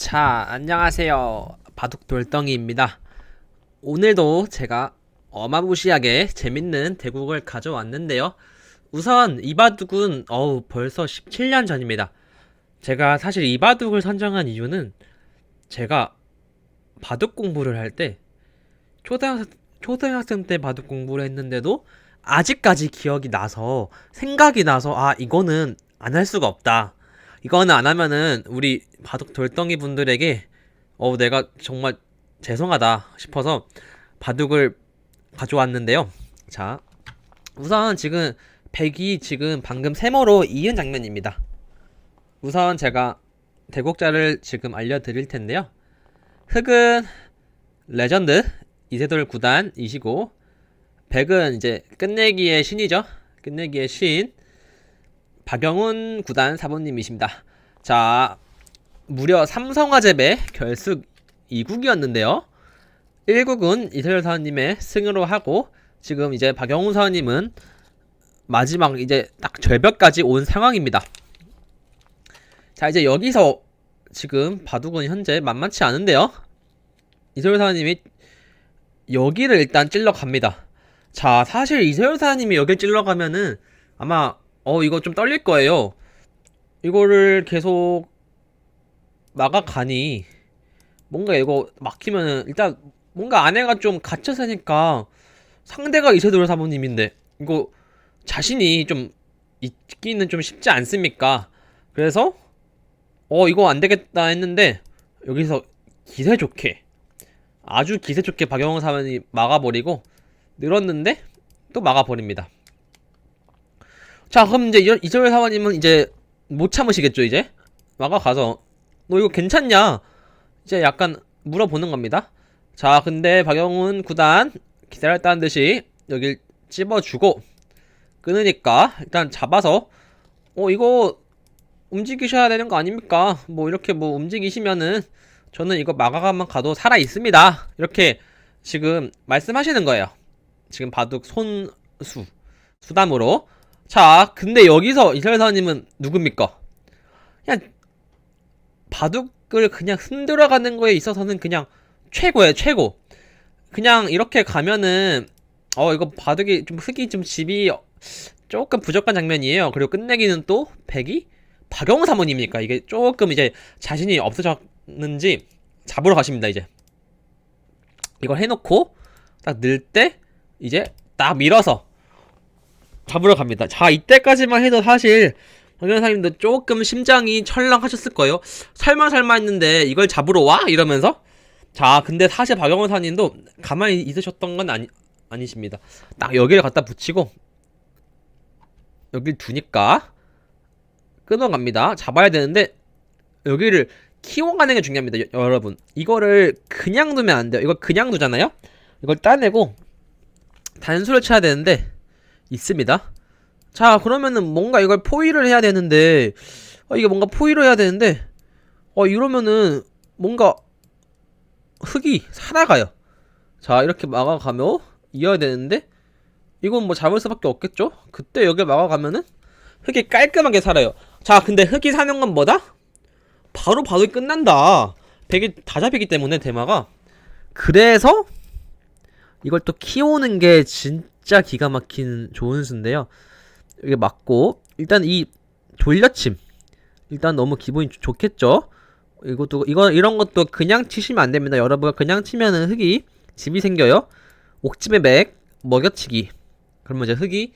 자, 안녕하세요. 바둑 돌덩이입니다. 오늘도 제가 어마무시하게 재밌는 대국을 가져왔는데요. 우선 이 바둑은 어우 벌써 17년 전입니다. 제가 사실 이 바둑을 선정한 이유는 제가 바둑 공부를 할 때 초등학, 초등학생 때 바둑 공부를 했는데도 아직까지 기억이 나서 생각이 나서 아 이거는 안 할 수가 없다. 이거는 안 하면은 우리 바둑 돌덩이 분들에게 어 내가 정말 죄송하다 싶어서 바둑을 가져왔는데요. 자, 우선 지금 백이 지금 방금 세모로 이은 장면입니다. 우선 제가 대국자를 지금 알려드릴 텐데요. 흑은 레전드 이세돌 구단 이시고 백은 이제 끝내기의 신이죠. 끝내기의 신 박영훈 구단 사부님이십니다. 자, 무려 삼성화재배 결승 2국이었는데요. 1국은 이세돌 사원님의 승으로 하고 지금 이제 박영훈 사원님은 마지막 이제 딱 절벽까지 온 상황입니다. 자, 이제 여기서 지금 바둑은 현재 만만치 않은데요. 이세돌 사원님이 여기를 일단 찔러 갑니다. 자, 사실 이세돌 사원님이 여길 찔러 가면은 아마 어 이거 좀 떨릴 거예요. 이거를 계속 막아가니 뭔가 이거 막히면은 일단 뭔가 아내가 좀 갇혀 서니까 상대가 이세돌 사모님인데 이거 자신이 좀 있기는 좀 쉽지 않습니까? 그래서 어 이거 안 되겠다 했는데 여기서 기세 좋게 아주 기세 좋게 박영호 사모님이 막아버리고 늘었는데 또 막아버립니다. 자 그럼 이제 이- 이세돌 사모님은 이제 못 참으시겠죠 이제 막아가서 너 이거 괜찮냐 이제 약간 물어보는 겁니다. 자, 근데 박영훈 구단 기다렸다는 듯이 여길 찝어주고 끊으니까 일단 잡아서 어 이거 움직이셔야 되는 거 아닙니까? 뭐 이렇게 뭐 움직이시면은 저는 이거 막아가만 가도 살아 있습니다. 이렇게 지금 말씀하시는 거예요. 지금 바둑 손수 수담으로 자, 근데 여기서 이설사님은 누굽니까? 그냥 바둑을 그냥 흔들어가는 거에 있어서는 그냥 최고예요, 최고. 그냥 이렇게 가면은 어 이거 바둑이 좀 흙이 좀 집이 조금 부족한 장면이에요. 그리고 끝내기는 또 백이 박영호 사모님이니까 이게 조금 이제 자신이 없으셨는지 잡으러 가십니다 이제. 이걸 해놓고 딱 늘 때 이제 딱 밀어서 잡으러 갑니다. 자 이때까지만 해도 사실 박영사님도 조금 심장이 철렁하셨을 거예요. 설마 설마 했는데 이걸 잡으러 와? 이러면서 자 근데 사실 박영원 사님도 가만히 있으셨던 건 아니, 아니십니다. 딱 여기를 갖다 붙이고 여길 두니까 끊어갑니다. 잡아야 되는데 여기를 키워가는 게 중요합니다. 여, 여러분 이거를 그냥 두면 안 돼요. 이거 그냥 두잖아요. 이걸 따내고 단수를 쳐야 되는데 있습니다. 자 그러면은 뭔가 이걸 포위를 해야 되는데 어, 이게 뭔가 포위를 해야 되는데 어 이러면은 뭔가 흙이 살아가요. 자 이렇게 막아가며 이어야 되는데 이건 뭐 잡을 수밖에 없겠죠? 그때 여기 막아가면은 흙이 깔끔하게 살아요. 자 근데 흙이 사는 건 뭐다? 바로 바로 끝난다. 백이 다 잡히기 때문에 대마가. 그래서 이걸 또 키우는 게 진 짜 기가 막힌 좋은 수인데요 이게 맞고 일단 이 돌려침 일단 너무 기분이 좋- 좋겠죠. 이것도 이거 이런 것도 그냥 치시면 안 됩니다. 여러분가 그냥 치면은 흙이 집이 생겨요. 옥집의 맥 먹여치기. 그러면 이제 흙이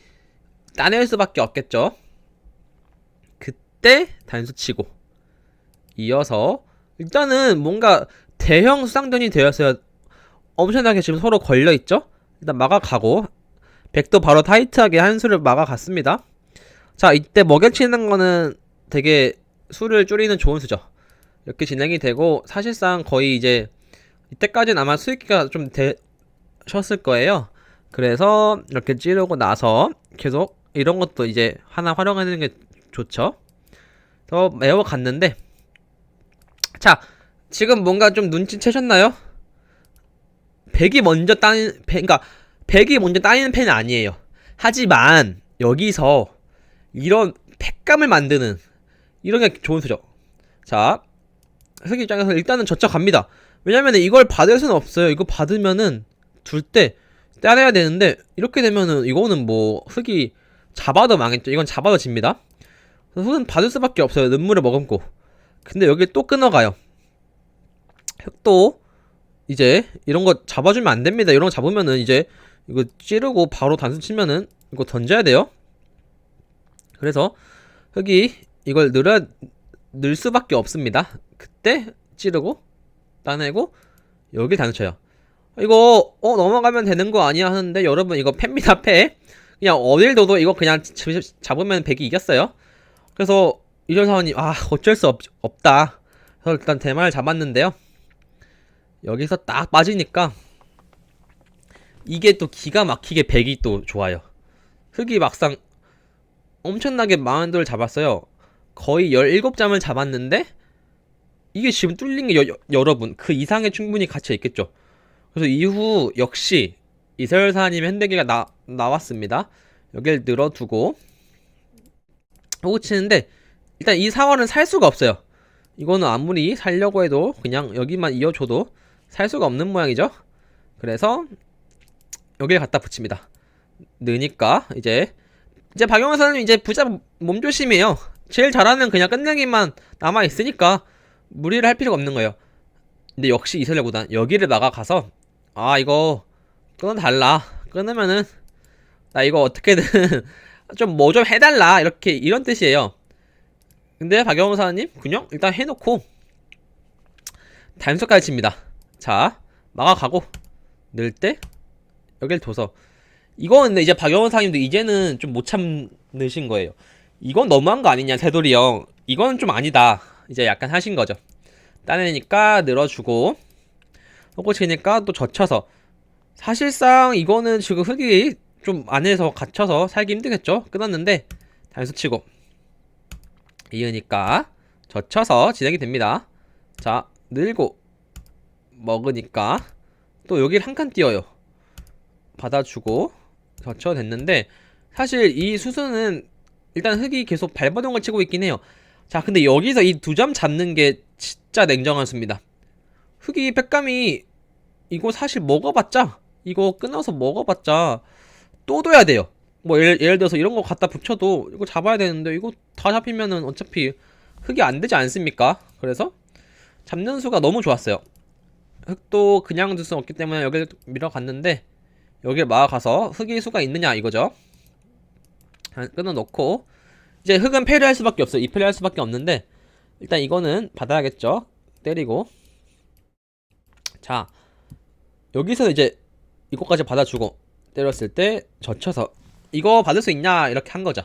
따낼 수밖에 없겠죠. 그때 단수 치고 이어서 일단은 뭔가 대형 수상전이 되었어요. 엄청나게 지금 서로 걸려 있죠. 일단 막아가고 백도 바로 타이트하게 한 수를 막아갔습니다. 자, 이때 먹여치는 거는 되게 수를 줄이는 좋은 수죠. 이렇게 진행이 되고 사실상 거의 이제 이때까지는 아마 수익기가 좀 되셨을 거예요. 그래서 이렇게 찌르고 나서 계속 이런 것도 이제 하나 활용하는 게 좋죠. 더 매워 갔는데 자 지금 뭔가 좀 눈치채셨나요? 백이 먼저 따는 백, 그러니까 백이 먼저 따이는 펜은 아니에요. 하지만 여기서 이런 팩감을 만드는 이런 게 좋은 수죠. 자, 흑 입장에서 일단은 젖혀 갑니다. 왜냐면 이걸 받을 수는 없어요. 이거 받으면은 둘때 떼내야 되는데 이렇게 되면은 이거는 뭐 흑이 잡아도 망했죠. 이건 잡아도 집니다. 흑은 받을 수밖에 없어요. 눈물을 머금고. 근데 여기 또 끊어가요. 흑도 이제 이런 거 잡아주면 안 됩니다. 이런 거 잡으면은 이제 이거 찌르고 바로 단수 치면은 이거 던져야 돼요. 그래서 흑이 이걸 늘어 늘 수밖에 없습니다. 그때 찌르고 따내고 여기 단수 쳐요. 이거 어 넘어가면 되는 거 아니야 하는데 여러분 이거 팹니다 패. 그냥 어딜 둬도 이거 그냥 잡- 잡으면 백이 이겼어요. 그래서 이전 사원님 아 어쩔 수 없, 없다. 그래서 일단 대마를 잡았는데요. 여기서 딱 빠지니까 이게 또 기가 막히게 백이 또 좋아요. 흑이 막상 엄청나게 많은 돌을 잡았어요. 거의 17잠을 잡았는데 이게 지금 뚫린 게 여, 여- 여러분 그 이상에 충분히 갇혀 있겠죠. 그래서 이후 역시 이설사님 핸드기가 나, 나왔습니다. 여길 늘어두고 호구 치는데 일단 이 사원은 살 수가 없어요. 이거는 아무리 살려고 해도 그냥 여기만 이어줘도 살 수가 없는 모양이죠. 그래서 여기를 갖다 붙입니다. 느니까 이제 이제 박영호 선생님 이제 부자 몸조심이에요. 제일 잘하는 그냥 끝내기만 남아 있으니까 무리를 할 필요가 없는 거예요. 근데 역시 이설레보단 여기를 나가가서 아 이거 끊어 달라 끊으면은 나 이거 어떻게든 좀 뭐좀 해달라 이렇게 이런 뜻이에요. 근데 박영호 사장님 그냥 일단 해놓고 단수까지 칩니다. 자 막아가고 넣을 때 여길 둬서. 이거 근데 이제 박영호 사장님도 이제는 좀 못 참으신 거예요. 이건 너무한 거 아니냐 새돌이 형. 이건 좀 아니다. 이제 약간 하신 거죠. 따내니까 늘어주고 치니까 또 젖혀서. 사실상 이거는 지금 흙이 좀 안에서 갇혀서 살기 힘들겠죠? 끊었는데 단수 치고. 이으니까 젖혀서 진행이 됩니다. 자 늘고 먹으니까 또 여기를 한 칸 띄어요 받아주고 젖혀 됐는데 사실 이 수수는 일단 흙이 계속 발버둥을 치고 있긴 해요 자 근데 여기서 이 두 점 잡는 게 진짜 냉정한 수입니다 흙이 팩감이 이거 사실 먹어봤자 이거 끊어서 먹어봤자 또 둬야 돼요. 뭐 예를, 예를 들어서 이런 거 갖다 붙여도 이거 잡아야 되는데 이거 다 잡히면은 어차피 흙이 안 되지 않습니까? 그래서 잡는 수가 너무 좋았어요. 흙도 그냥 둘 수 없기 때문에 여기를 밀어갔는데 여기를 막아가서 흙의 수가 있느냐 이거죠. 아, 끊어놓고 이제 흙은 패를 수밖에 없어요. 이 패를 할 수밖에 없는데 일단 이거는 받아야겠죠. 때리고 자 여기서 이제 이거까지 받아주고 때렸을 때 젖혀서 이거 받을 수 있냐 이렇게 한 거죠.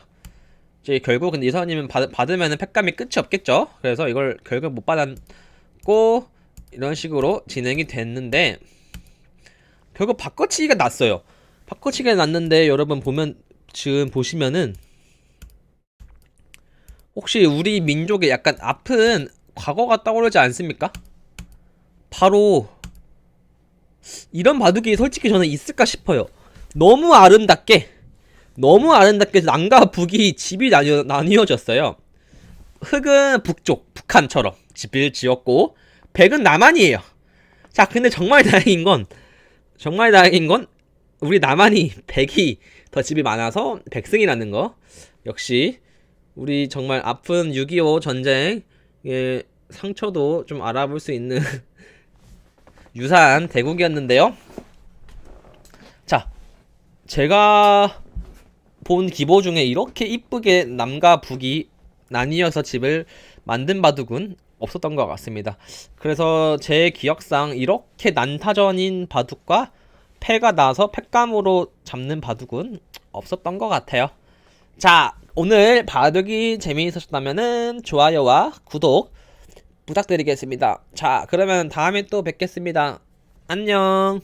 이제 결국 근데 이사님은 받, 받으면은 팩감이 끝이 없겠죠. 그래서 이걸 결국 못 받았고 이런 식으로 진행이 됐는데 결국 바꿔치기가 났어요. 바꿔치기가 났는데 여러분 보면 지금 보시면은 혹시 우리 민족의 약간 아픈 과거가 떠오르지 않습니까? 바로 이런 바둑이 솔직히 저는 있을까 싶어요. 너무 아름답게, 너무 아름답게 남과 북이 집이 나뉘어, 나뉘어졌어요. 흑은 북쪽, 북한처럼 집을 지었고, 백은 남한이에요. 자, 근데 정말 다행인 건, 정말 다행인 건, 우리 남한이, 백이 더 집이 많아서 백승이라는 거. 역시, 우리 정말 아픈 6.25 전쟁의 상처도 좀 알아볼 수 있는 유사한 대국이었는데요. 자, 제가 본 기보 중에 이렇게 이쁘게 남과 북이 나뉘어서 집을 만든 바둑은 없었던 것 같습니다. 그래서 제 기억상 이렇게 난타전인 바둑과 패가 나서 패감으로 잡는 바둑은 없었던 것 같아요. 자, 오늘 바둑이 재미있으셨다면 좋아요와 구독 부탁드리겠습니다. 자, 그러면 다음에 또 뵙겠습니다. 안녕.